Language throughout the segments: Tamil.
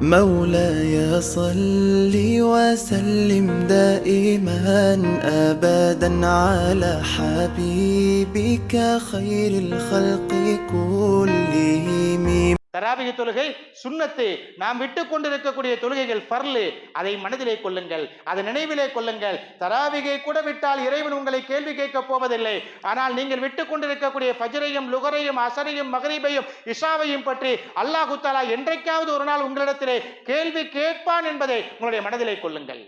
مولاي صل وسلم دائما ابدا على حبيبك خير الخلق كلهم. தராபிக தொழுகை சுண்ணத்து. நாம் விட்டு கொண்டிருக்கக்கூடிய தொழுகைகள் ஃபர்லு. அதை மனதிலே கொள்ளுங்கள். அதை நினைவிலே கொள்ளுங்கள். தராபிகை கூட விட்டால் இறைவன் உங்களை கேள்வி கேட்கப் போவதில்லை. ஆனால் நீங்கள் விட்டு கொண்டிருக்கக்கூடிய ஃபஜரையும் லுகரையும் அசரையும் மகரீபையும் இஷாவையும் பற்றி அல்லாஹு தாலா என்றைக்காவது ஒரு நாள் உங்களிடத்திலே கேள்வி கேட்பான் என்பதை உங்களுடைய மனதிலே கொள்ளுங்கள்.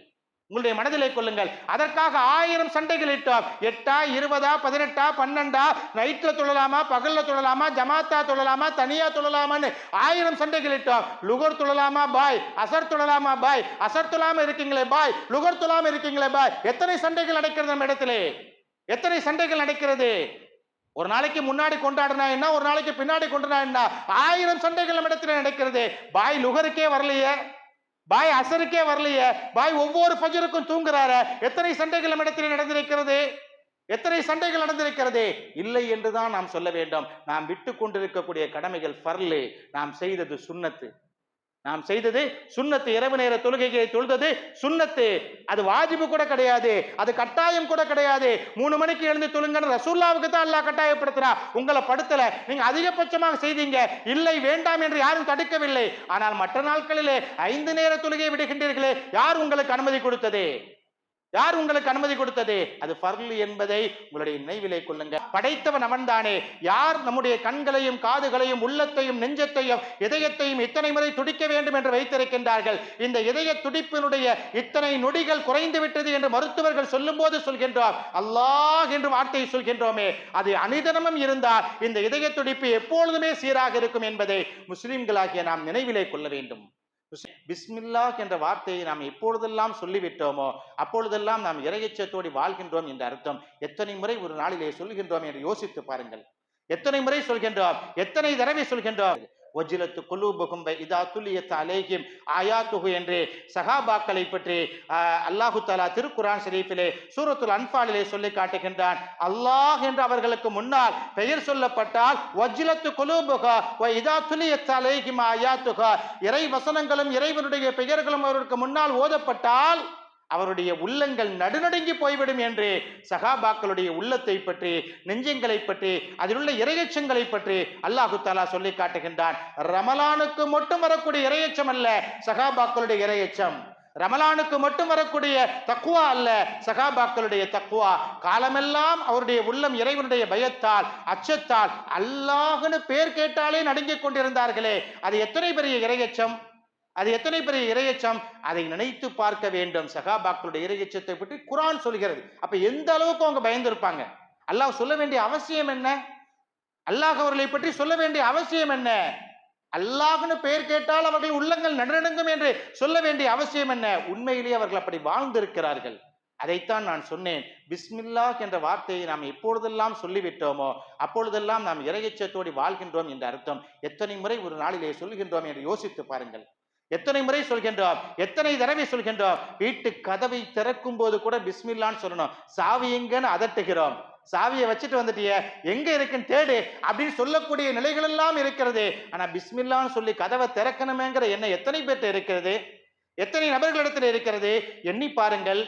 உங்களுடைய மனதிலே கொள்ளுங்கள். அதற்காக ஆயிரம் சண்டைகள் இட்டோம் எட்டா இருபதா பதினெட்டா பன்னெண்டா நைட்டில் தொழலாமா பகலில் தொழலாமா ஜமாத்தா தொழலாமா தனியா தொழலாமான்னு ஆயிரம் சண்டைகள் இட்டோம் லுகர் தொழலாமா பாய். அசர் தொழலாமா பாய். அசர் தொழாம இருக்கீங்களே பாய். லுகர் தொழாம இருக்கீங்களே பாய். எத்தனை சண்டைகள் நடக்கிறது நம்ம இடத்திலே? எத்தனை சண்டைகள் நடக்கிறது? ஒரு நாளைக்கு முன்னாடி கொண்டாடினா என்ன? ஒரு நாளைக்கு பின்னாடி கொண்டாடினா என்ன? ஆயிரம் சண்டைகள் நம்ம இடத்துல நடக்கிறது. பாய் லுகருக்கே வரலையே. பாய் அசருக்கே வரலையே. பாய் ஒவ்வொரு ஃபஜருக்கும் தூங்குறாரு. எத்தனை சண்டைகள் நம்மிடத்தில் நடந்திருக்கிறது? எத்தனை சண்டைகள் நடந்திருக்கிறது? இல்லை என்றுதான் நாம் சொல்ல வேண்டும். நாம் விட்டு கொண்டிருக்கக்கூடிய கடமைகள் ஃபர்லு. நாம் செய்தது சுண்ணத்து. நாம் செய்தது சுண்ணத்து இரவு நேர தொழுகைகளை தொழுதது சுண்ணத்து. அது வாஜிபு கூட கிடையாது அது கட்டாயம் கூட கிடையாது. மூணு மணிக்கு எழுந்து தொழுங்கன்னு ரசூல்லாவுக்கு தான் அல்லாஹ் கட்டாயப்படுத்துறா. உங்களை படுத்தல நீங்க அதிகபட்சமாக செய்தீங்க. இல்லை வேண்டாம் என்று யாரும் தடுக்கவில்லை. ஆனால் மற்ற நாட்களிலே ஐந்து நேர தொழுகையை விடுகின்றீர்களே யார் உங்களுக்கு அனுமதி கொடுத்தது? யார் உங்களுக்கு அனுமதி கொடுத்தது? அது பர்லு என்பதை உங்களுடைய நினைவிலே கொள்ளுங்க. படைத்தவன் அவன்தானே. யார் நம்முடைய கண்களையும் காதுகளையும் உள்ளத்தையும் நெஞ்சத்தையும் இதயத்தையும் இத்தனை முறை துடிக்க வேண்டும் என்று வைத்திருக்கின்றார்கள். இந்த இதய துடிப்பினுடைய இத்தனை நொடிகள் குறைந்து விட்டது என்று மருத்துவர்கள் சொல்லும் போது சொல்கின்றோம். அல்லாஹ் என்று வார்த்தையை சொல்கின்றோமே. அது அனிதனமும் இருந்தால் இந்த இதய துடிப்பு எப்பொழுதுமே சீராக இருக்கும் என்பதை முஸ்லிம்களாகிய நாம் நினைவிலே கொள்ள வேண்டும். பிஸ்மில்லாஹ் என்ற வார்த்தையை நாம் எப்பொழுதெல்லாம் சொல்லிவிட்டோமோ அப்பொழுதெல்லாம் நாம் இறையச்சத்தோடு வாழ்கின்றோம் என்ற அர்த்தம். எத்தனை முறை ஒரு நாளிலே சொல்கின்றோம் என்று யோசித்து பாருங்கள். எத்தனை முறை சொல்கின்றோம்? எத்தனை தடவை சொல்கின்றோம்? ஒஜிலத்து குலூபகும் இதா துல்லியத் அலேஹிம் ஆயாத்துகு என்று சஹாபாக்களை பற்றி அல்லாஹு தாலா திருக்குரான் ஷரீஃபிலே சூரத்துல் அன்பாலிலே சொல்லி காட்டுகின்றான். அல்லாஹ் என்று அவர்களுக்கு முன்னால் பெயர் சொல்லப்பட்டால் ஒஜிலத்து குலூபுகா இதா துல்லியத் அலேஹிம் ஆயாத்துகா இறை வசனங்களும் இறைவனுடைய பெயர்களும் அவருக்கு முன்னால் ஓதப்பட்டால் அவருடைய உள்ளங்கள் நடுநடுங்கி போய்விடும் என்று சகாபாக்களுடைய உள்ளத்தை பற்றி நெஞ்சங்களை பற்றி அதில் உள்ள இரையச்சங்களை பற்றி அல்லாஹு தாலா சொல்லி காட்டுகின்றான். ரமலானுக்கு மட்டும் வரக்கூடிய இரையச்சம் அல்ல சகாபாக்களுடைய இரையச்சம். ரமலானுக்கு மட்டும் வரக்கூடிய தக்குவா அல்ல சகாபாக்களுடைய தக்குவா காலமெல்லாம் அவருடைய உள்ளம் இறைவனுடைய பயத்தால் அச்சத்தால் அல்லாஹுன்னு பேர் கேட்டாலே நடுங்கிக் கொண்டிருந்தார்களே. அது எத்தனை பெரிய இரையச்சம்? அது எத்தனை பெரிய இரையச்சம்? அதை நினைத்து பார்க்க வேண்டும். சகாபாக்களுடைய இரையச்சத்தை பற்றி குரான் சொல்கிறது. அப்ப எந்த அளவுக்கு அவங்க பயந்திருப்பாங்க? அல்லாஹ் சொல்ல வேண்டிய அவசியம் என்ன? அல்லாஹ் அவர்களை பற்றி சொல்ல வேண்டிய அவசியம் என்ன? அல்லாஹ்னு பெயர் கேட்டால் அவர்கள் உள்ளங்கள் நடுநடுங்கும் என்று சொல்ல வேண்டிய அவசியம் என்ன? உண்மையிலேயே அவர்கள் அப்படி வாழ்ந்திருக்கிறார்கள். அதைத்தான் நான் சொன்னேன். பிஸ்மில்லாஹ் என்ற வார்த்தையை நாம் எப்பொழுதெல்லாம் சொல்லிவிட்டோமோ அப்பொழுதெல்லாம் நாம் இறையச்சத்தோடு வாழ்கின்றோம் என்ற அர்த்தம் எத்தனை முறை ஒரு நாளிலே சொல்கின்றோம் என்று யோசித்து பாருங்கள். எத்தனை முறை சொல்கின்றோம் எத்தனை தடவை சொல்கின்றோம் வீட்டு கதவை திறக்கும் போது கூட பிஸ்மில்லான்னு சொல்லணும். சாவி எங்கன்னு அதட்டுகிறோம். சாவியை வச்சுட்டு வந்துட்டிய எங்க இருக்குன்னு தேடு அப்படின்னு சொல்லக்கூடிய நிலைகள் எல்லாம் இருக்கிறது. ஆனா பிஸ்மில்லான்னு சொல்லி கதவை திறக்கணுமேங்கிற எண்ணம் எத்தனை பேர்ட்ட இருக்கிறது? எத்தனை நபர்களிடத்தில் இருக்கிறது? எண்ணி பாருங்கள்.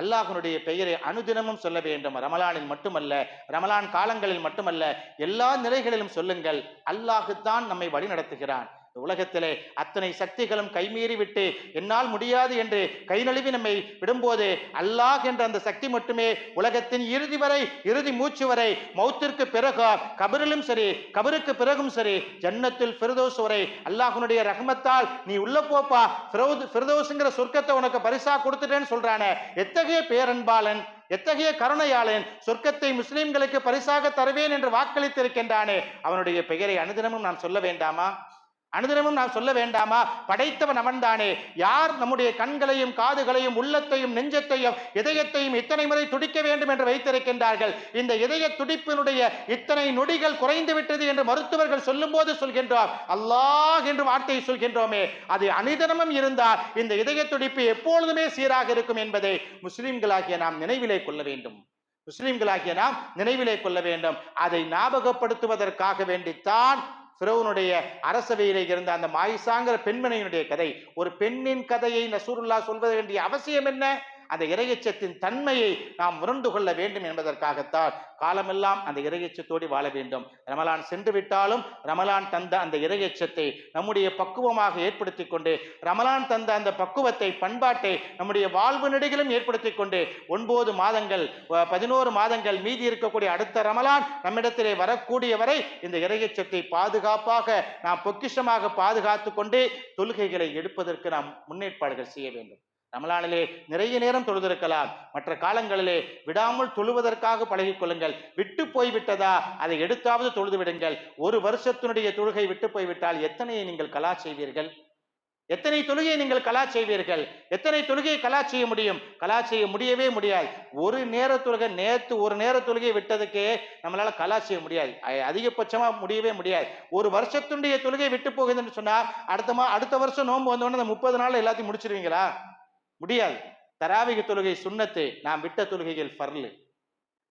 அல்லாஹனுடைய பெயரை அனுதினமும் சொல்ல வேண்டும். ரமலானில் மட்டுமல்ல ரமலான் காலங்களில் மட்டுமல்ல எல்லா நிலைகளிலும் சொல்லுங்கள். அல்லாஹு தான் நம்மை வழி நடத்துகிறான் உலகத்திலே அத்தனை சக்திகளும் கைமீறி விட்டு என்னால் முடியாது என்று கை நழுவி நம்மை விடும்போது அல்லாஹ் என்ற அந்த சக்தி மட்டுமே உலகத்தின் இறுதி வரை இறுதி மூச்சு வரை மௌத்திற்கு பிறகு கபரிலும் சரி கபருக்கு பிறகும் சரி ஜன்னத்தில் பிரதோஸ் வரை அல்லாஹ்வுடைய ரஹமத்தால் நீ உள்ள போப்பா ஃபிரௌத் சொர்க்கத்தை உனக்கு பரிசா கொடுத்துட்டேன்னு சொல்றானே. எத்தகைய பேரன்பாளன் எத்தகைய கருணையாளன் சொர்க்கத்தை முஸ்லிம்களுக்கு பரிசாக தருவேன் என்று வாக்களித்திருக்கின்றானே. அவனுடைய பெயரை அனுதினமும் நான் சொல்ல வேண்டாமா? அனுதினமும் நாம் சொல்ல வேண்டாமா? படைத்தவன் அவன்தானே. யார் நம்முடைய கண்களையும் காதுகளையும் உள்ளத்தையும் நெஞ்சத்தையும் இதயத்தையும் இத்தனை முறை துடிக்க வேண்டும் என்று வைத்திருக்கின்றார்கள். இந்த இதய துடிப்பினுடைய இத்தனை நொடிகள் குறைந்து விட்டது என்று மருத்துவர்கள் சொல்லும்போது சொல்கின்றோம். அல்லாஹ் என்று வார்த்தையை சொல்கின்றோமே. அது அனுதினமும் இருந்தால் இந்த இதய துடிப்பு எப்பொழுதுமே சீராக இருக்கும் என்பதை முஸ்லிம்களாகிய நாம் நினைவிலே கொள்ள வேண்டும். முஸ்லிம்களாகிய நாம் நினைவிலே கொள்ள வேண்டும். அதை ஞாபகப்படுத்துவதற்காக வேண்டித்தான் ஃபிரௌனுடைய அரசவையிலே இருந்த அந்த மாயிசாங்கிற பெண்மணியினுடைய கதை. ஒரு பெண்ணின் கதையை நசூருல்லா சொல்வது வேண்டிய அவசியம் என்ன? அந்த இறையச்சத்தின் தன்மையை நாம் உணர்ந்து கொள்ள வேண்டும் என்பதற்காகத்தான் காலமெல்லாம் அந்த இறையச்சத்தோடு வாழ வேண்டும். ரமலான் சென்று விட்டாலும் ரமலான் தந்த அந்த இறையச்சத்தை நம்முடைய பக்குவமாக ஏற்படுத்தி கொண்டு ரமலான் தந்த அந்த பக்குவத்தை பண்பாட்டை நம்முடைய வாழ்வு நெடுகிலும் ஏற்படுத்தி கொண்டு ஒன்பது மாதங்கள் பதினோரு மாதங்கள் மீதி இருக்கக்கூடிய அடுத்த ரமலான் நம்மிடத்திலே வரக்கூடிய வரை இந்த இறையச்சத்தை பாதுகாப்பாக நாம் பொக்கிஷமாக பாதுகாத்து கொண்டு தொழுகைகளை எடுப்பதற்கு நாம் முன்னேற்பாடுகள் செய்ய வேண்டும். ரமலானிலே நிறைய நேரம் தொழுதிருக்கலாம். மற்ற காலங்களிலே விடாமல் தொழுவதற்காக பழகிக் கொள்ளுங்கள். விட்டு போய்விட்டதா அதை எடுத்தாவது தொழுது விடுங்கள். ஒரு வருஷத்தினுடைய தொழுகை விட்டு போய்விட்டால் எத்தனையை நீங்கள் கலா செய்வீர்கள்? எத்தனை தொழுகையை நீங்கள் கலா செய்வீர்கள்? எத்தனை தொழுகையை கலா செய்ய முடியும்? கலா செய்ய முடியவே முடியாது. ஒரு நேர தொழுகை நேற்று ஒரு நேர தொழுகையை விட்டதுக்கே நம்மளால கலா செய்ய முடியாது. அதிகபட்சமாக முடியவே முடியாது. ஒரு வருஷத்துடைய தொழுகை விட்டு போகுதுன்னு சொன்னால் அடுத்த மா அடுத்த வருஷம் நோன்பு வந்தோடனே அந்த முப்பது நாள் எல்லாத்தையும் முடிச்சிருவீங்களா? முடியாது. தராவிக தொழுகை சுண்ணத்து நாம் விட்ட தொழுகைகள் ஃபர்லு.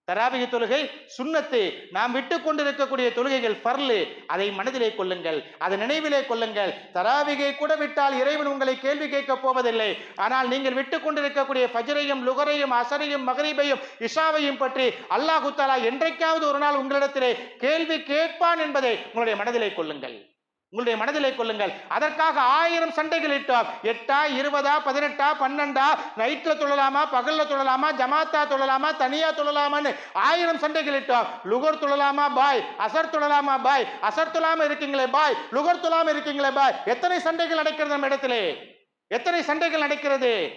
தராபிக தொழுகை சுன்னத்து நாம் விட்டு கொண்டிருக்கக்கூடிய தொழுகைகள் பர்லு அதை மனதிலே கொள்ளுங்கள் அதை நினைவிலே கொள்ளுங்கள். தராவிகை கூட விட்டால் இறைவன் உங்களை கேள்வி கேட்கப் போவதில்லை. ஆனால் நீங்கள் விட்டு கொண்டிருக்கக்கூடிய ஃபஜரையும் லுகரையும் அசரையும் மகரீபையும் இஷாவையும் பற்றி அல்லாஹு தாலா என்றைக்காவது ஒரு நாள் உங்களிடத்திலே கேள்வி கேட்பான் என்பதை உங்களுடைய மனதிலே கொள்ளுங்கள். உங்களுடைய மனதிலே கொள்ளுங்கள். அதற்காக ஆயிரம் சண்டைகள் இட்டோம் எட்டா இருபதா பதினெட்டா பன்னெண்டா நைட்டில் தொழலாமா பகலில் தொழலாமா ஜமாத்தா தொழலாமா தனியா தொழலாமான்னு ஆயிரம் சண்டைகள் இட்டோம் லுகர் தொழலாமா பாய். அசர் தொழலாமா பாய். அசர் தொழாம இருக்கீங்களே பாய். லுகர் தொழாம இருக்கீங்களே பாய். எத்தனை சண்டைகள் நடக்கிறது நம்ம இடத்திலே? எத்தனை சண்டைகள் நடக்கிறது?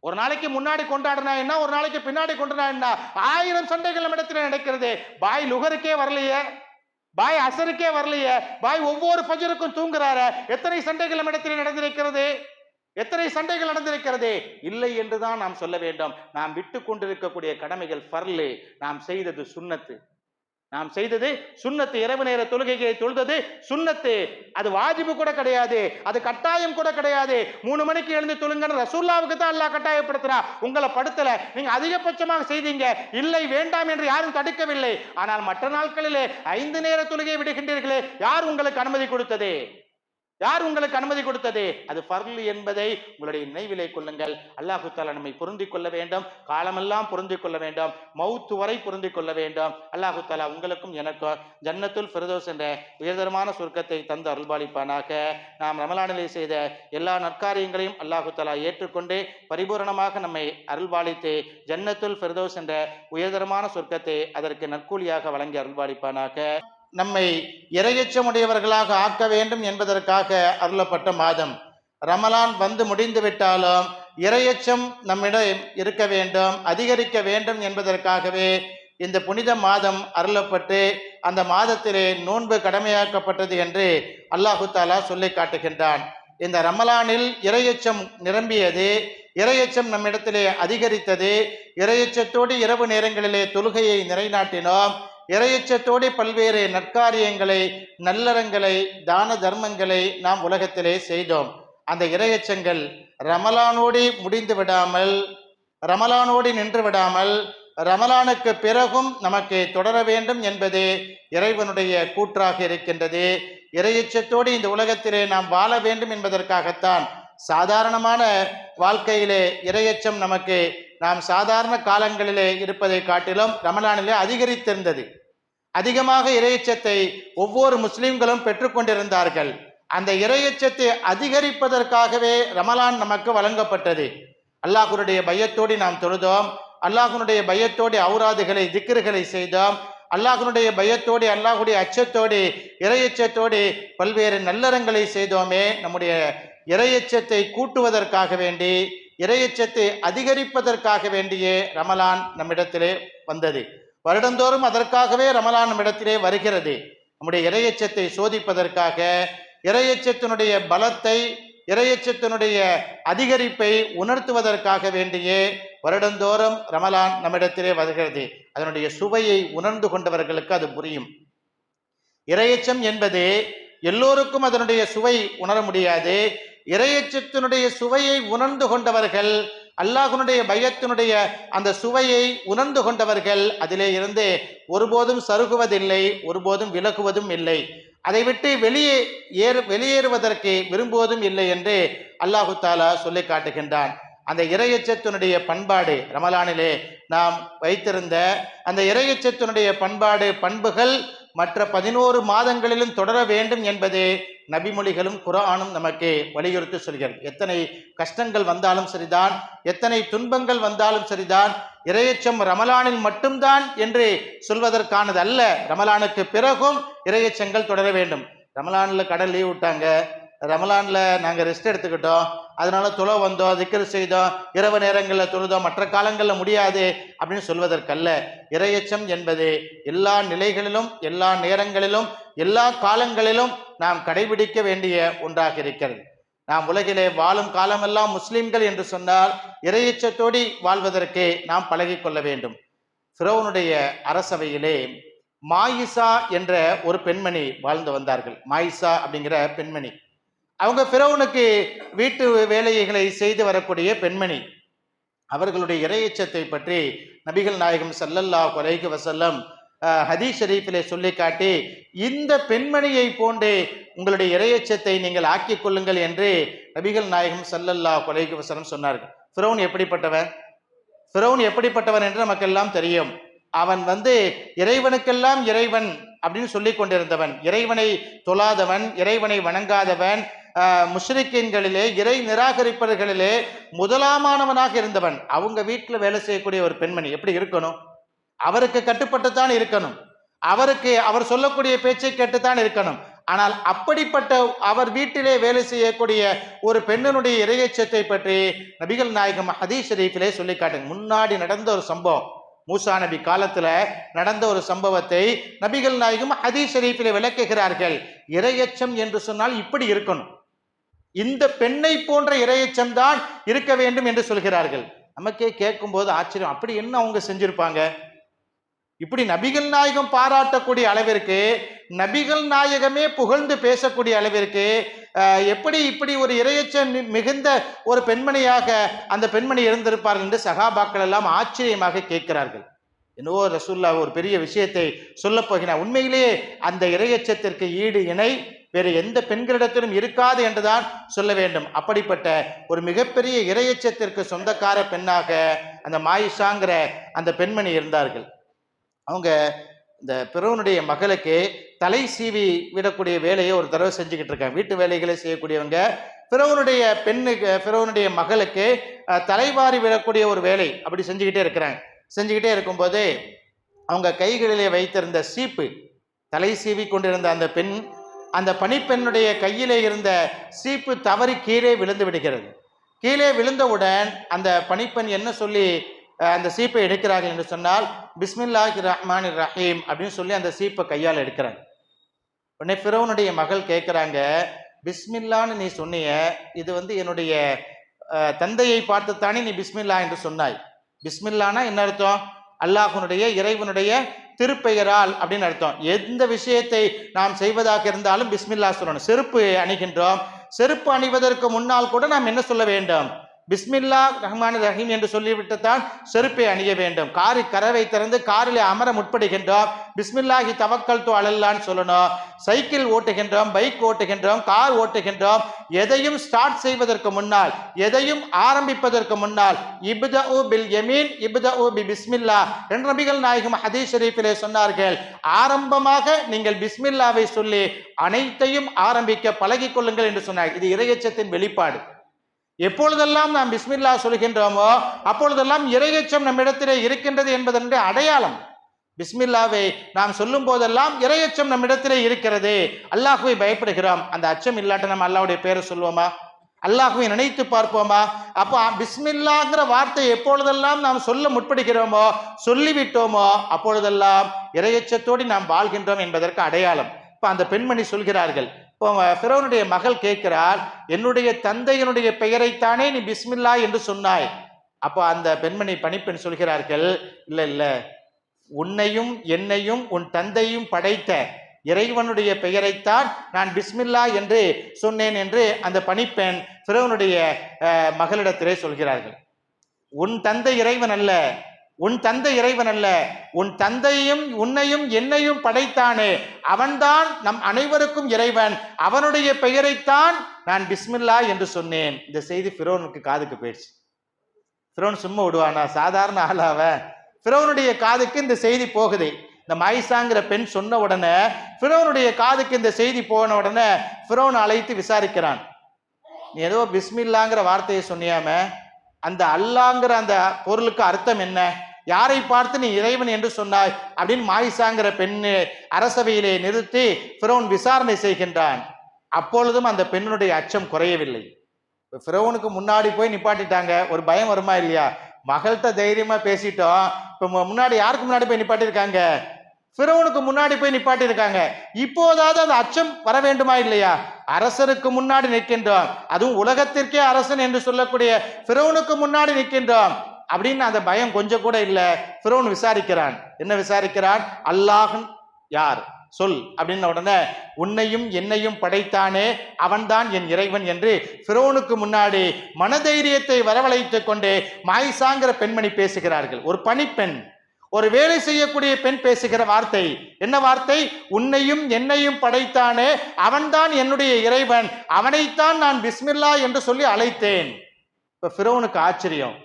ஒரு நாளைக்கு முன்னாடி கொண்டாடினா என்ன? ஒரு நாளைக்கு பின்னாடி கொண்டாடினா என்ன? ஆயிரம் சண்டைகள் நம்ம இடத்துல நடக்கிறது. பாய் லுகருக்கே வரலையே. பாய் அசருக்கே வரலையே. பாய் ஒவ்வொரு ஃபஜருக்கும் தூங்குறாரு. எத்தனை சண்டைகள் நம்மிடத்தில் நடந்திருக்கிறது? எத்தனை சண்டைகள் நடந்திருக்கிறது? இல்லை என்றுதான் நாம் சொல்ல வேண்டும். நாம் விட்டு கொண்டிருக்கக்கூடிய கடமைகள் ஃபர்லு. நாம் செய்தது சுன்னத்து நாம் செய்தது சுண்ணத்து இரவு நேர தொழுகைகளை தொழுதது சுண்ணத்து. அது வாஜிபு கூட கிடையாது அது கட்டாயம் கூட கிடையாது. மூணு மணிக்கு எழுந்து தொழுங்கன்னு ரசூல்லாவுக்கு தான் அல்லாஹ் கட்டாயப்படுத்துறா. உங்களை படுத்தல நீங்க அதிகபட்சமாக செய்தீங்க. இல்லை வேண்டாம் என்று யாரும் தடுக்கவில்லை. ஆனால் மற்ற நாட்களிலே ஐந்து நேர தொழுகை விடுகின்றீர்களே யார் உங்களுக்கு அனுமதி கொடுத்தது? யார் உங்களுக்கு அனுமதி கொடுத்தது? அது ஃபர்லு என்பதை உங்களுடைய நினைவிலை கொள்ளுங்கள். அல்லாஹு தாலா நம்மை பொருந்திக் கொள்ள வேண்டும். காலமெல்லாம் பொருந்திக் கொள்ள வேண்டும். மௌத்து வரை பொருந்திக் கொள்ள வேண்டும். அல்லாஹு தாலா உங்களுக்கும் எனக்கும் ஜன்னத்துல் ஃபிரதோஸ் என்ற உயர்தரமான சுருக்கத்தை தந்து அருள்பாலிப்பானாக. நாம் ரமலானிலே செய்த எல்லா நற்காரியங்களையும் அல்லாஹு தாலா ஏற்றுக்கொண்டு பரிபூரணமாக நம்மை அருள்பாலித்து ஜன்னத்துல் ஃபிரதோஸ் என்ற உயர்தரமான சொர்க்கத்தை அதற்கு நற்கூலியாக வழங்கி அருள்பாலிப்பானாக. நம்மை இரையச்சமுடையவர்களாக ஆக்க வேண்டும் என்பதற்காக அருளப்பட்ட மாதம். ரமலான் வந்து முடிந்து விட்டாலும் இரையச்சம் நம்மிடம் இருக்க வேண்டும் அதிகரிக்க வேண்டும் என்பதற்காகவே இந்த புனித மாதம் அருளப்பட்டு அந்த மாதத்திலே நோன்பு கடமையாக்கப்பட்டது என்று அல்லாஹு தாலா சொல்லி காட்டுகின்றான். இந்த ரமலானில் இரையச்சம் நிரம்பியது இரையச்சம் நம்மிடத்திலே அதிகரித்தது இரையச்சத்தோடு இரவு நேரங்களிலே தொழுகையை நிறைநாட்டினோம் இறையச்சத்தோடு பல்வேறு நற்காரியங்களை நல்லறங்களை தான தர்மங்களை நாம் உலகத்திலே செய்தோம். அந்த இறையச்சங்கள் ரமலானோடு முடிந்து விடாமல் ரமலானோடு நின்று விடாமல் ரமலானுக்கு பிறகும் நமக்கு தொடர வேண்டும் என்பது இறைவனுடைய கூற்றாக இருக்கின்றது. இறையச்சத்தோடு இந்த உலகத்திலே நாம் வாழ வேண்டும் என்பதற்காகத்தான் சாதாரணமான வாழ்க்கையிலே இரையச்சம் நமக்கு நாம் சாதாரண காலங்களிலே இருப்பதை காட்டிலும் ரமலானிலே அதிகரித்திருந்தது. அதிகமாக இரையச்சத்தை ஒவ்வொரு முஸ்லிம்களும் பெற்றுக்கொண்டிருந்தார்கள். அந்த இரையச்சத்தை அதிகரிப்பதற்காகவே ரமலான் நமக்கு வழங்கப்பட்டது. அல்லாஹுனுடைய பயத்தோடு நாம் தொழுதோம். அல்லாஹுனுடைய பயத்தோடு அவுராதுகளை திக்கர்களை செய்தோம். அல்லாஹுனுடைய பயத்தோடு அல்லாஹுடைய அச்சத்தோடு இறையச்சத்தோடு பல்வேறு நல்லறங்களை செய்தோமே. நம்முடைய இறையச்சத்தை கூட்டுவதற்காக வேண்டி இறையச்சத்தை அதிகரிப்பதற்காக வேண்டியே ரமலான் நம்மிடத்திலே வந்தது. வருடந்தோறும் அதற்காகவே ரமலான் நம்மிடத்திலே வருகிறது. நம்முடைய இறையச்சத்தை சோதிப்பதற்காக இறையச்சத்தினுடைய பலத்தை இறையச்சத்தினுடைய அதிகரிப்பை உணர்த்துவதற்காக வேண்டியே வருடந்தோறும் ரமலான் நம்மிடத்திலே வருகிறது. அதனுடைய சுவையை உணர்ந்து கொண்டவர்களுக்கு அது புரியும். இரையச்சம் என்பது எல்லோருக்கும் அதனுடைய சுவை உணர முடியாது. இரையச்சத்தினுடைய சுவையை உணர்ந்து கொண்டவர்கள் அல்லாஹனுடைய பயத்தினுடைய அந்த சுவையை உணர்ந்து கொண்டவர்கள் அதிலே இருந்து ஒருபோதும் சருகுவதில்லை ஒருபோதும் விலகுவதும் இல்லை. அதை விட்டு வெளியே ஏறு வெளியேறுவதற்கு விரும்புவதும் இல்லை என்று அல்லாஹு தாலா சொல்லி காட்டுகின்றான். அந்த இறையச்சத்தினுடைய பண்பாடு ரமலானிலே நாம் வைத்திருந்த அந்த இறையச்சத்தினுடைய பண்பாடு பண்புகள் மற்ற பதினோரு மாதங்களிலும் தொடர வேண்டும் என்பதே நபிமொழிகளும் குரானும் நமக்கு வலியுறுத்தி சொல்கிறது. எத்தனை கஷ்டங்கள் வந்தாலும் சரிதான் எத்தனை துன்பங்கள் வந்தாலும் சரிதான் இரையச்சம் ரமலானில் மட்டும்தான் என்று சொல்வதற்கானது அல்ல. ரமலானுக்கு பிறகும் இரையச்சங்கள் தொடர வேண்டும். ரமலானில் கடல் லீவ் விட்டாங்க. ரமலானில் நாங்கள் ரெஸ்ட் எடுத்துக்கிட்டோம். அதனால துளை வந்தோம் திக்கர் செய்தோம் இரவு நேரங்களில் தொழுதோம் மற்ற காலங்களில் முடியாது அப்படின்னு சொல்வதற்கல்ல. இரையச்சம் என்பது எல்லா நிலைகளிலும் எல்லா நேரங்களிலும் எல்லா காலங்களிலும் நாம் கடைபிடிக்க வேண்டிய ஒன்றாக இருக்கிறது. நாம் உலகிலே வாழும் காலமெல்லாம் முஸ்லிம்கள் என்று சொன்னால் இரையச்சத்தோடு வாழ்வதற்கு நாம் பழகிக்கொள்ள வேண்டும். ஃபிரௌனுடைய அரசவையிலே மாயிசா என்ற ஒரு பெண்மணி வாழ்ந்து வந்தார்கள். மாயிசா அப்படிங்கிற பெண்மணி. அவங்க ஃபிரௌனுக்கு வீட்டு வேலைகளை செய்து வரக்கூடிய பெண்மணி. அவர்களுடைய இறையச்சத்தை பற்றி நபிகள் நாயகம் சல்லல்லா குறைக்கு வசல்லம் ஹதீஸ் ஷரீஃபிலே சொல்லி காட்டி இந்த பெண்மணியை போன்றே உங்களுடைய இறையச்சத்தை நீங்கள் ஆக்கிக் கொள்ளுங்கள் என்று நபிகள் நாயகம் சல்லல்லா குறைக்கு வஸல்லம் சொன்னார்கள். ஃபிரௌன் எப்படிப்பட்டவன்? ஃபிரௌன் எப்படிப்பட்டவன் என்று நமக்கெல்லாம் தெரியும். அவன் வந்து இறைவனுக்கெல்லாம் இறைவன் அப்படின்னு சொல்லி கொண்டிருந்தவன். இறைவனை தொழாதவன் இறைவனை வணங்காதவன் முஷ்ரிக்கீன்களிலே இறை நிராகரிப்பவர்களிலே முதலாமானவனாக இருந்தவன். அவங்க வீட்டில் வேலை செய்யக்கூடிய ஒரு பெண்மணி. எப்படி இருக்கணும்? அவருக்கு கட்டுப்பட்டுத்தான் இருக்கணும். அவருக்கு அவர் சொல்லக்கூடிய பேச்சை கேட்டுத்தான் இருக்கணும். ஆனால் அப்படிப்பட்ட அவர் வீட்டிலே வேலை செய்யக்கூடிய ஒரு பெண்ணினுடைய இறையச்சத்தை பற்றி நபிகள் நாயகம் ஹதீஸ் ஷரீஃபிலே சொல்லி காட்டுங்க. முன்னாடி நடந்த ஒரு சம்பவம். மூசா நபி காலத்தில் நடந்த ஒரு சம்பவத்தை நபிகள் நாயகம் ஹதீஸ் ஷரீஃபிலே விளக்குகிறார்கள். இறையச்சம் என்று சொன்னால் இப்படி இருக்கணும். இந்த பெண்ணை போன்ற இரையச்சம் தான் இருக்க வேண்டும் என்று சொல்கிறார்கள். நமக்கே கேட்கும்போது ஆச்சரியம். அப்படி என்ன அவங்க செஞ்சிருப்பாங்க? இப்படி நபிகள் நாயகம் பாராட்டக்கூடிய அளவிற்கு நபிகள் நாயகமே புகழ்ந்து பேசக்கூடிய அளவிற்கு எப்படி இப்படி ஒரு இரையச்சம் மிகுந்த ஒரு பெண்மணியாக அந்த பெண்மணி இருந்திருப்பார்கள் என்று சகாபாக்கள் எல்லாம் ஆச்சரியமாக கேட்கிறார்கள். என்னவோ ரசூல்லா ஒரு பெரிய விஷயத்தை சொல்லப் போகிறேன் உண்மையிலேயே அந்த இரையச்சத்திற்கு ஈடு இணை வேறு எந்த பெண்களிடத்திலும் இருக்காது என்றுதான் சொல்ல வேண்டும். அப்படிப்பட்ட ஒரு மிகப்பெரிய இரையச்சத்திற்கு சொந்தக்கார பெண்ணாக அந்த மாயிஷாங்கிற அந்த பெண்மணி இருந்தார்கள். அவங்க இந்த பிறவனுடைய மகளுக்கு தலை சீவி விடக்கூடிய வேலையை ஒரு தடவை செஞ்சுக்கிட்டு இருக்காங்க. வீட்டு வேலைகளை செய்யக்கூடியவங்க பிறவனுடைய பெண்ணுக்கு பிறவனுடைய மகளுக்கு தலைவாரி விடக்கூடிய ஒரு வேலை அப்படி செஞ்சுக்கிட்டே இருக்கிறாங்க. செஞ்சுக்கிட்டே இருக்கும்போது அவங்க கைகளிலே வைத்திருந்த சீப்பு தலை சீவி கொண்டிருந்த அந்த பெண் அந்த பணிப்பெண்ணுடைய கையிலே இருந்த சீப்பு தவறி கீழே விழுந்து விடுகிறது. கீழே விழுந்தவுடன் அந்த பணிப்பெண் என்ன சொல்லி அந்த சீப்பை எடுக்கிறார்கள் என்று சொன்னால் பிஸ்மில்லாஹி ரஹ்மான் ரஹீம் அப்படின்னு சொல்லி அந்த சீப்பை கையால் எடுக்கிறாங்க. உடனே ஃபிரோனுடைய மகள் கேட்குறாங்க பிஸ்மில்லான்னு நீ சொன்னிய இது வந்து என்னுடைய தந்தையை பார்த்துத்தானே நீ பிஸ்மில்லா என்று சொன்னாய். பிஸ்மில்லானா என்ன அர்த்தம்? அல்லாஹுனுடைய இறைவனுடைய திருப்பெயரால் அப்படின்னு அர்த்தம். எந்த விஷயத்தை நாம் செய்வதாக இருந்தாலும் பிஸ்மில்லா சொல்லணும். செருப்பு அணிகின்றோம். செருப்பு அணிவதற்கு முன்னால் கூட நாம் என்ன சொல்ல வேண்டும்? பிஸ்மில்லா ரஹ்மான் ரஹீம் என்று சொல்லிவிட்டு தான் செருப்பை அணிய வேண்டும். காரி கரவை திறந்து காரில் அமர முற்படுகின்றோம். பிஸ்மில்லாஹி தவக்கல் தோ அழல்லான்னு சொல்லணும். சைக்கிள் ஓட்டுகின்றோம் பைக் ஓட்டுகின்றோம் கார் ஓட்டுகின்றோம். எதையும் ஸ்டார்ட் செய்வதற்கு முன்னால் எதையும் ஆரம்பிப்பதற்கு முன்னால் இப்த பில் யமீன் இப்த பி பிஸ்மில்லா என்று நபிகள் நாயகம் ஹதீஸ் ஷெரீஃபிலே சொன்னார்கள். ஆரம்பமாக நீங்கள் பிஸ்மில்லாவை சொல்லி அனைத்தையும் ஆரம்பிக்க பழகிக்கொள்ளுங்கள் என்று சொன்னார் இது இறையச்சத்தின் வெளிப்பாடு. எப்பொழுதெல்லாம் நாம் பிஸ்மில்லா சொல்கின்றோமோ அப்பொழுதெல்லாம் இறையச்சம் நம்மிடத்திலே இருக்கின்றது என்பதனுடைய அடையாளம். பிஸ்மில்லாவை நாம் சொல்லும் போதெல்லாம் இறையச்சம் நம்மிடத்திலே இருக்கிறது. அல்லாஹுவை பயப்படுகிறோம். அந்த அச்சம் இல்லாட்ட நம்ம அல்லாவுடைய பேரை சொல்லுவோமா? அல்லாஹுவை நினைத்து பார்ப்போமா? அப்போ பிஸ்மில்லாங்கிற வார்த்தை எப்பொழுதெல்லாம் நாம் சொல்ல முற்படுகிறோமோ சொல்லிவிட்டோமோ அப்பொழுதெல்லாம் இறையச்சத்தோடு நாம் வாழ்கின்றோம் என்பதற்கு அடையாளம். இப்போ அந்த பெண்மணி சொல்கிறார்கள் பிறவனுடைய மகள் கேட்கிறாள் என்னுடைய தந்தையினுடைய பெயரைத்தானே நீ பிஸ்மில்லா என்று சொன்னாய்? அப்போ அந்த பெண்மணி பணிப்பெண் சொல்கிறார்கள் இல்லை இல்லை. உன்னையும் என்னையும் உன் தந்தையும் படைத்த இறைவனுடைய பெயரைத்தான் நான் பிஸ்மில்லா என்று சொன்னேன் என்று அந்த பணிப்பெண் பிறவனுடைய மகளிடத்திலே சொல்கிறார்கள். உன் தந்தை இறைவன் அல்ல. உன் தந்தை இறைவன் அல்ல. உன் தந்தையும் உன்னையும் என்னையும் படைத்தானே. அவன்தான் நம் அனைவருக்கும் இறைவன். அவனுடைய பெயரைத்தான் நான் பிஸ்மில்லா என்று சொன்னேன். இந்த செய்தி ஃபிரோனுக்கு காதுக்கு போயிடுச்சு. ஃபிரோன் சும்மா விடுவானா? சாதாரண ஆளாவ ஃபிரோனுடைய காதுக்கு இந்த செய்தி போகுது. இந்த மைசாங்கிற பெண் சொன்ன உடனே ஃபிரோனுடைய காதுக்கு இந்த செய்தி போன உடனே ஃபிரோன் அழைத்து விசாரிக்கிறான். நீ ஏதோ பிஸ்மில்லாங்கிற வார்த்தையை சொன்னியாம? அந்த அல்லாங்கிற அந்த பொருளுக்கு அர்த்தம் என்ன? யாரை பார்த்து நீ இறைவன் என்று சொன்னாய்? அப்படின்னு மாயிசாங்கிற பெண்ணு அரசவையிலே நிறுத்தி ஃபிரோன் விசாரணை செய்கின்றான். அப்பொழுதும் அந்த பெண்ணுடைய அச்சம் குறையவில்லை. இப்ப ஃபிரௌனுக்கு முன்னாடி போய் நிப்பாட்டிட்டாங்க. ஒரு பயம் வருமா இல்லையா? மகள்கிட்ட தைரியமா பேசிட்டோம். இப்போ முன்னாடி யாருக்கு முன்னாடி போய் நிப்பாட்டியிருக்காங்க? ஃபிரௌனுக்கு முன்னாடி போய் நிப்பாட்டியிருக்காங்க. இப்போதாவது அந்த அச்சம் வர வேண்டுமா இல்லையா? அரசருக்கு முன்னாடி நிற்கின்றோம். அதுவும் உலகத்திற்கே அரசன் என்று சொல்லக்கூடிய ஃபிரௌனுக்கு முன்னாடி நிற்கின்றோம். அப்படின்னு அந்த பயம் கொஞ்சம் கூட இல்லை. ஃபிரோன் விசாரிக்கிறான். என்ன விசாரிக்கிறான்? அல்லாஹன் யார்? சொல். அப்படின்ன உடனே உன்னையும் என்னையும் படைத்தானே அவன்தான் என் இறைவன் என்று ஃபிரோனுக்கு முன்னாடி மனதைரியத்தை வரவழைத்து கொண்டு மாய்சாங்கிற பெண்மணி பேசுகிறார்கள். ஒரு பணிப்பெண் ஒரு வேலை செய்யக்கூடிய பெண் பேசுகிற வார்த்தை. என்ன வார்த்தை? உன்னையும் என்னையும் படைத்தானே அவன்தான் என்னுடைய இறைவன் அவனைத்தான் நான் பிஸ்மில்லா என்று சொல்லி அழைத்தேன். இப்போ ஃபிரோனுக்கு ஆச்சரியம்.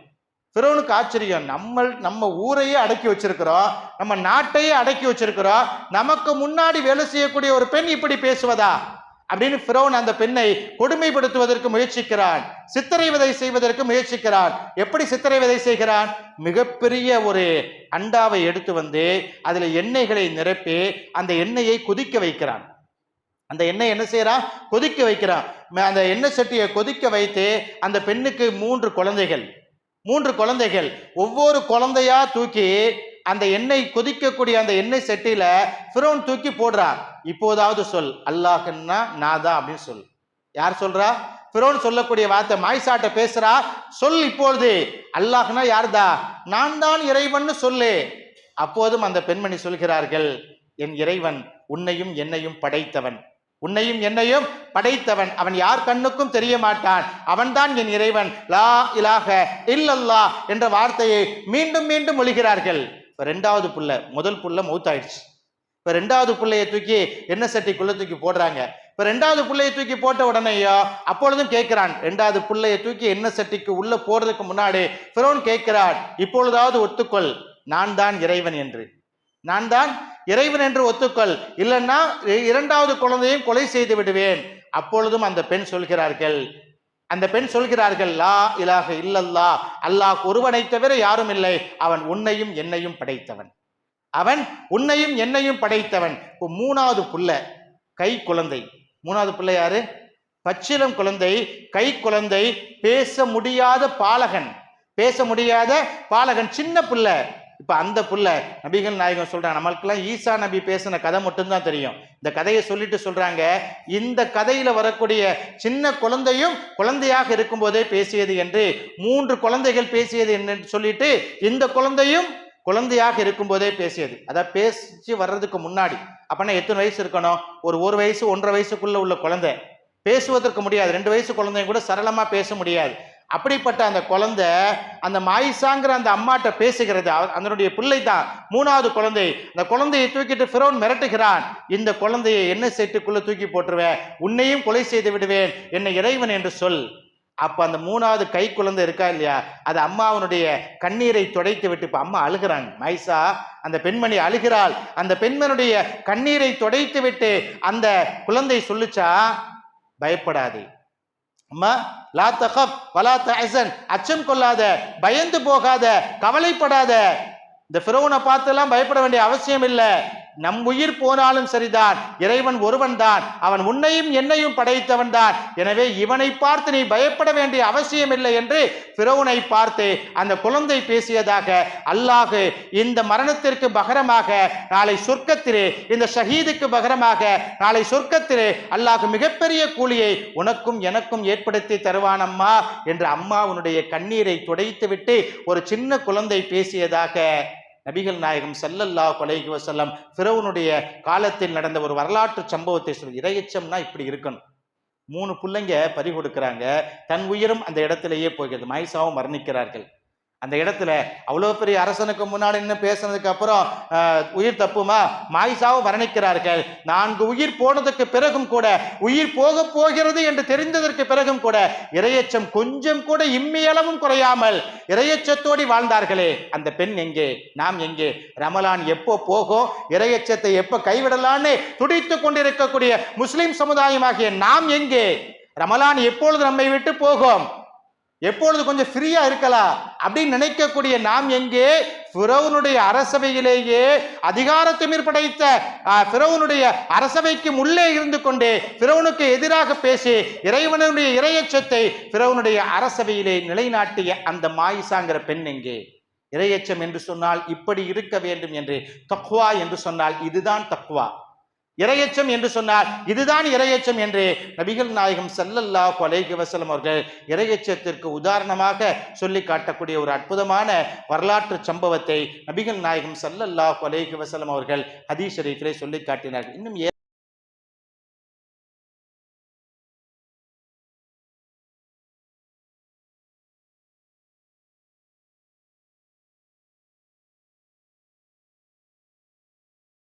பிறவனுக்கு ஆச்சரியம். நம்ம நம்ம ஊரையே அடக்கி வச்சிருக்கிறோம். நம்ம நாட்டையே அடக்கி வச்சிருக்கிறோம். நமக்கு முன்னாடி வேலை செய்யக்கூடிய ஒரு பெண் இப்படி பேசுவதா? அப்படின்னு ஃபிரோன் அந்த பெண்ணை கொடுமைப்படுத்துவதற்கு முயற்சிக்கிறான். சித்திரைவதை செய்வதற்கு முயற்சிக்கிறான். எப்படி சித்திரைவதை செய்கிறான்? மிகப்பெரிய ஒரு அண்டாவை எடுத்து வந்து அதில் எண்ணெய்களை நிரப்பி அந்த எண்ணெயை கொதிக்க வைக்கிறான். அந்த எண்ணெய் என்ன செய்கிறான்? கொதிக்க வைக்கிறான். ம- அந்த எண்ணெய் சட்டியை கொதிக்க வைத்து அந்த பெண்ணுக்கு மூன்று குழந்தைகள். மூன்று குழந்தைகள். ஒவ்வொரு குழந்தையா தூக்கி அந்த எண்ணெய் கொதிக்கக்கூடிய அந்த எண்ணெய் சட்டியில ஃபிரோன் தூக்கி போடுறான் இப்போதாவது சொல் அல்லாஹன்னா நாதா அப்படின்னு சொல். யார் சொல்றா? ஃபிரோன் சொல்லக்கூடிய வார்த்தை மாய்சாட்ட பேசுறா. சொல் இப்பொழுது அல்லாஹ்னா யார்தா? நான் தான் இறைவன்னு சொல்லு. அப்போதும் அந்த பெண்மணி சொல்கிறார்கள் என் இறைவன் உன்னையும் என்னையும் படைத்தவன். உன்னையும் என்னையும் படைத்தவன். அவன் யார் கண்ணுக்கும் தெரிய மாட்டான் அவன்தான் என் இறைவன். லா இலாக இல்லல்லா என்ற வார்த்தையை மீண்டும் மீண்டும் ஒழிகிறார்கள் இப்போ ரெண்டாவது புள்ள முதல் புள்ள மௌத்தாயிடுச்சு. இப்போ ரெண்டாவது புள்ளையை தூக்கி எண்ணெய் சட்டிக்குள்ளே தூக்கி போடுறாங்க. இப்போ ரெண்டாவது பிள்ளையை தூக்கி போட்ட உடனேயோ அப்பொழுதும் கேட்கிறான். ரெண்டாவது பிள்ளையை தூக்கி எண்ணெய் சட்டிக்கு உள்ள போடுறதுக்கு முன்னாடி ஃபிரோன் கேட்கிறான் இப்பொழுதாவது ஒத்துக்கொள். நான் தான் இறைவன் என்று. நான் தான் இறைவன் என்று ஒத்துக்கொள். இல்லைன்னா இ- இரண்டாவது குழந்தையும் கொலை செய்து விடுவேன். அப்பொழுதும் அந்த பெண் சொல்கிறார்கள். அந்த பெண் சொல்கிறார்கள் லா இலாக இல்லல்லா. அல்லாஹ் ஒருவனை தவிர யாரும் இல்லை. அவன் உன்னையும் என்னையும் படைத்தவன். அவன் உன்னையும் என்னையும் படைத்தவன். இப்போ மூணாவது புள்ள கை குழந்தை. மூணாவது பிள்ளை யாரு? பச்சிலம் குழந்தை. கை குழந்தை பேச முடியாத பாலகன். பேச முடியாத பாலகன். சின்ன பிள்ளை. இப்போ அந்த புள்ள நபிகள் நாயகம் சொல்கிறாங்க நம்மளுக்கெல்லாம் ஈசா நபி பேசின கதை மட்டும்தான் தெரியும். இந்த கதையை சொல்லிட்டு சொல்கிறாங்க இந்த கதையில் வரக்கூடிய சின்ன குழந்தையும் குழந்தையாக இருக்கும்போதே பேசியது என்று மூன்று குழந்தைகள் பேசியது என்று சொல்லிட்டு இந்த குழந்தையும் குழந்தையாக இருக்கும்போதே பேசியது. அதான் பேசி வர்றதுக்கு முன்னாடி அப்பனா எத்தனை வயசு இருக்கணும்? ஒரு ஒரு வயசு ஒன்றரை வயசுக்குள்ளே உள்ள குழந்தை. பேசுவதற்கு முடியாது. ரெண்டு வயசு குழந்தைங்க கூட சரளமாக பேச முடியாது. அப்படிப்பட்ட அந்த குழந்தை அந்த மாயிசாங்கிற அந்த அம்மாட்ட பேசுகிறது. அதனுடைய பிள்ளை தான் மூணாவது குழந்தை. அந்த குழந்தையை தூக்கிட்டு ஃபிரௌன் மிரட்டுகிறான். இந்த குழந்தையை என்ன செட்டுக்குள்ளே தூக்கி போட்டுருவேன்? உன்னையும் கொலை செய்து விடுவேன். என்னை இறைவன் என்று சொல். அப்போ அந்த மூணாவது கை குழந்தை இருக்கா இல்லையா? அது அம்மாவனுடைய கண்ணீரை துடைத்து விட்டு இப்போ அம்மா அழுகிறாங்க. மைசா அந்த பெண்மணி அழுகிறாள். அந்த பெண்மனுடைய கண்ணீரை துடைத்து விட்டு அந்த குழந்தை சொல்லுச்சா? பயப்படாதே. லா தகப் வலா தஹசன் அச்சம் கொள்ளாத பயந்து போகாத கவலைப்படாத. இந்த ஃபிரௌனை பார்த்தெல்லாம் பயப்பட வேண்டிய அவசியம் இல்லை. நம் உயிர் போனாலும் சரிதான். இறைவன் ஒருவன் தான் அவன் உன்னையும் என்னையும் படைத்தவன் தான். எனவே இவனை பார்த்து நீ பயப்பட வேண்டிய அவசியம் இல்லை என்று பிறவுனை பார்த்து அந்த குழந்தை பேசியதாக அல்லாஹு இந்த மரணத்திற்கு பகரமாக நாளை சொர்க்கத்திலே இந்த ஷஹீதுக்கு பகரமாக நாளை சொர்க்கத்திலே அல்லாஹு மிகப்பெரிய கூலியை உனக்கும் எனக்கும் ஏற்படுத்தி தருவானம்மா என்று அம்மா உன்னுடைய கண்ணீரை துடைத்துவிட்டு ஒரு சின்ன குழந்தை பேசியதாக நபிகள் நாயகம் செல்லல்லா கொலைகி வசல்லம் பிறவனுடைய காலத்தில் நடந்த ஒரு வரலாற்று சம்பவத்தை சொல்லி இரையச்சம்னா இப்படி இருக்கணும். மூணு பிள்ளைங்க பறி கொடுக்குறாங்க. தன் உயிரும் அந்த இடத்திலேயே போகிறது. மைசாவும் மரணிக்கிறார்கள். அந்த இடத்துல அவ்வளோ பெரிய அரசனுக்கு முன்னாடி நின்று பேசுனதுக்கு அப்புறம் உயிர் தப்புமா? மாயிசாவும் வர்ணிக்கிறார்கள் நான்கு உயிர் போனதுக்கு பிறகும் கூட உயிர் போக போகிறது என்று தெரிந்ததற்கு பிறகும் கூட இரையச்சம் கொஞ்சம் கூட இம்மியளவும் குறையாமல் இரையச்சத்தோடி வாழ்ந்தார்களே. அந்த பெண் எங்கே? நாம் எங்கே? ரமலான் எப்போ போகும் இரையச்சத்தை எப்போ கைவிடலான்னு துடித்து கொண்டிருக்கக்கூடிய முஸ்லிம் சமுதாயமாகிய நாம் எங்கே? ரமலான் எப்பொழுது நம்மை விட்டு போகும்? எப்பொழுது கொஞ்சம் ஃப்ரீயா இருக்கலாம் அப்படின்னு நினைக்கக்கூடிய நாம் எங்கே? ஃபிரௌனுடைய அரசவையிலேயே அதிகாரத்தை படைத்த ஆ, அரசவைக்கு உள்ளே இருந்து கொண்டே பிறவனுக்கு எதிராக பேசி இறைவனுடைய இரையச்சத்தை பிறவனுடைய அரசவையிலே நிலைநாட்டிய அந்த மாயிசாங்கிற பெண் எங்கே? இரையச்சம் என்று சொன்னால் இப்படி இருக்க வேண்டும் என்று தக்வா என்று சொன்னால் இதுதான் தக்வா. இரையச்சம் என்று சொன்னார். இதுதான் இரையச்சம் என்று நபிகள் நாயகம் செல்லல்லா கொலைகி வசலம் அவர்கள் இரையச்சத்திற்கு உதாரணமாக சொல்லி காட்டக்கூடிய ஒரு அற்புதமான வரலாற்று சம்பவத்தை நபிகள் நாயகம் செல்லல்லா கொலைகி வசலம் அவர்கள் ஹதீஸ் ஷரீஃபிலே சொல்லி காட்டினார்கள். இன்னும்